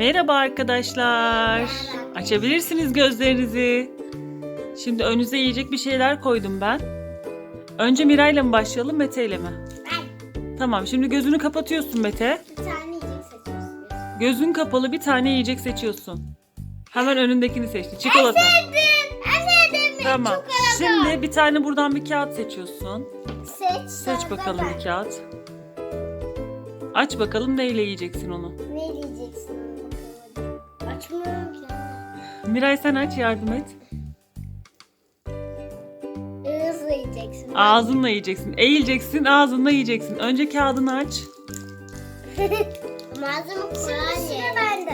Merhaba arkadaşlar. Açabilirsiniz gözlerinizi. Şimdi önünüze yiyecek bir şeyler koydum ben. Önce Miray'la mı başlayalım Mete ile mi? Ben Tamam şimdi gözünü kapatıyorsun Mete. bir tane yiyecek seçiyorsun. Gözün kapalı bir tane yiyecek seçiyorsun. Hemen önündekini seçti. Çikolata. Sevdim. En sevdiğim Tamam. çikolata. Şimdi bir tane buradan bir kağıt seçiyorsun. Seç. Seç bakalım ben. bir kağıt. Aç bakalım neyle yiyeceksin onu. Ne yiyeceksin. Açmıyorum ki. Miray sen aç yardım et. Hızlı yiyeceksin. Ağzınla yiyeceksin. Eğileceksin ağzınla yiyeceksin. Önce kağıdını aç. Malzeme kolay. Sıra bende.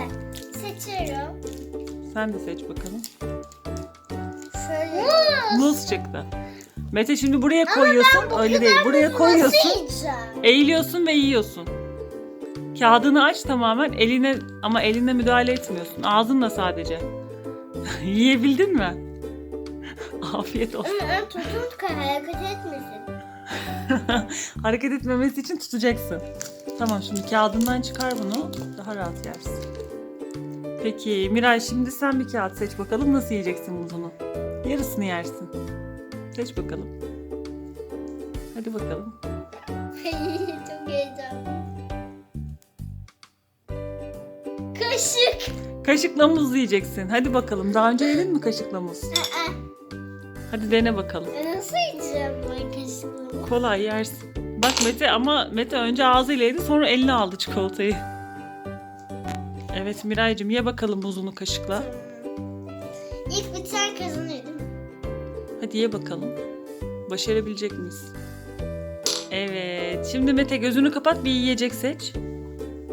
Seçiyorum. Sen de seç bakalım. Şöyle. Muz çıktı. Mete şimdi buraya koyuyorsun. Öyle değil. Buraya koyuyorsun. Eğiliyorsun ve yiyorsun. Kağıdını aç tamamen. Eline ama eline müdahale etmiyorsun. Ağzınla sadece. Yiyebildin mi? Afiyet olsun. Ama ön tutun hareket etmesin. Hareket etmemesi için tutacaksın. Tamam şimdi kağıdından çıkar bunu. Daha rahat yersin. Peki Miray şimdi sen bir kağıt seç bakalım nasıl yiyeceksin muzunu. Yarısını yersin. Seç bakalım. Hadi bakalım. Çok heyecanlı. Kaşık. Kaşıkla muz yiyeceksin. Hadi bakalım. Daha önce yedin mi kaşıkla muz? Aa, Hadi dene bakalım. nasıl yiyeceğim ben kaşıkla? Kolay yersin. Bak Mete ama Mete önce ağzıyla yedi sonra eline aldı çikolatayı. Evet Miraycığım ye bakalım muzunu kaşıkla. İlk biten kazanıyor değil mi? Hadi ye bakalım. Başarabilecek miyiz? Evet. Şimdi Mete gözünü kapat bir yiyecek seç.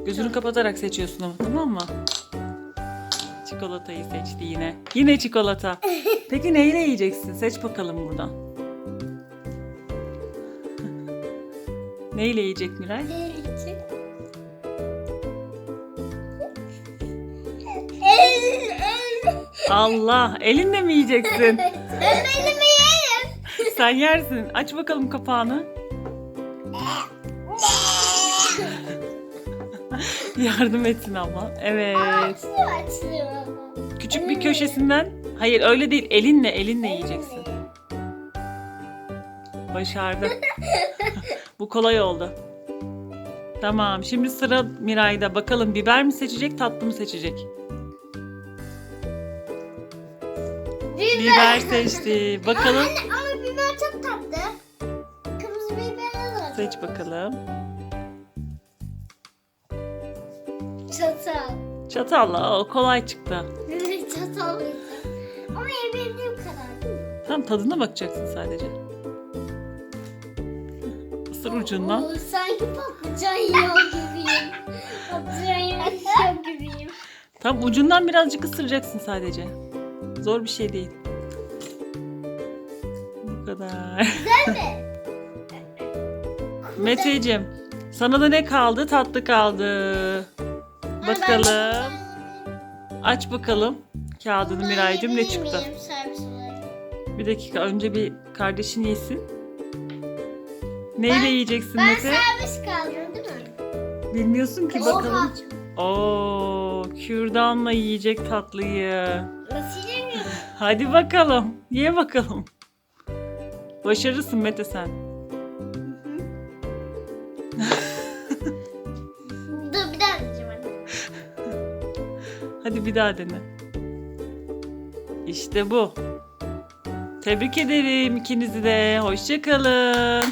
Gözünü kapatarak seçiyorsun ama tamam mı? Çikolatayı seçti yine. Yine çikolata. Peki neyle yiyeceksin? Seç bakalım buradan. neyle yiyecek Miray? Allah! Elinle mi yiyeceksin? Ben elimi yerim. Sen yersin. Aç bakalım kapağını. Yardım etsin ama. Evet. Açlıyor açlıyor. Küçük bir köşesinden. Hayır öyle değil. Elinle elinle yiyeceksin. Başardı. Bu kolay oldu. Tamam. Şimdi sıra Miray'da. Bakalım biber mi seçecek, tatlı mı seçecek? Biber seçti. Bakalım. Anne ama biber çok tatlı. Kırmızı biber var. Seç bakalım. Çatal. Çatalla. O kolay çıktı. Çatal. Ama yiyebildiğim kadar. Tam tadına bakacaksın sadece. Isır ucundan. Oo, sanki patlıcan yiyor gibiyim. patlıcan yiyor gibiyim. Tam ucundan birazcık ısıracaksın sadece. Zor bir şey değil. Bu kadar. Güzel mi? Meteciğim, sana da ne kaldı? Tatlı kaldı. Bakalım. Aç bakalım. Kağıdını Miray'cığım ne çıktı? Bir dakika önce bir kardeşin yesin. Neyle Ben- yiyeceksin Ben Mete? servis kaldım değil mi? Bilmiyorsun ki bakalım. Oo, kürdanla yiyecek tatlıyı. Nasıl yemiyorum? Hadi bakalım. Ye bakalım. Başarırsın Mete sen. Hadi bir daha dene. İşte bu. Tebrik ederim ikinizi de. Hoşçakalın.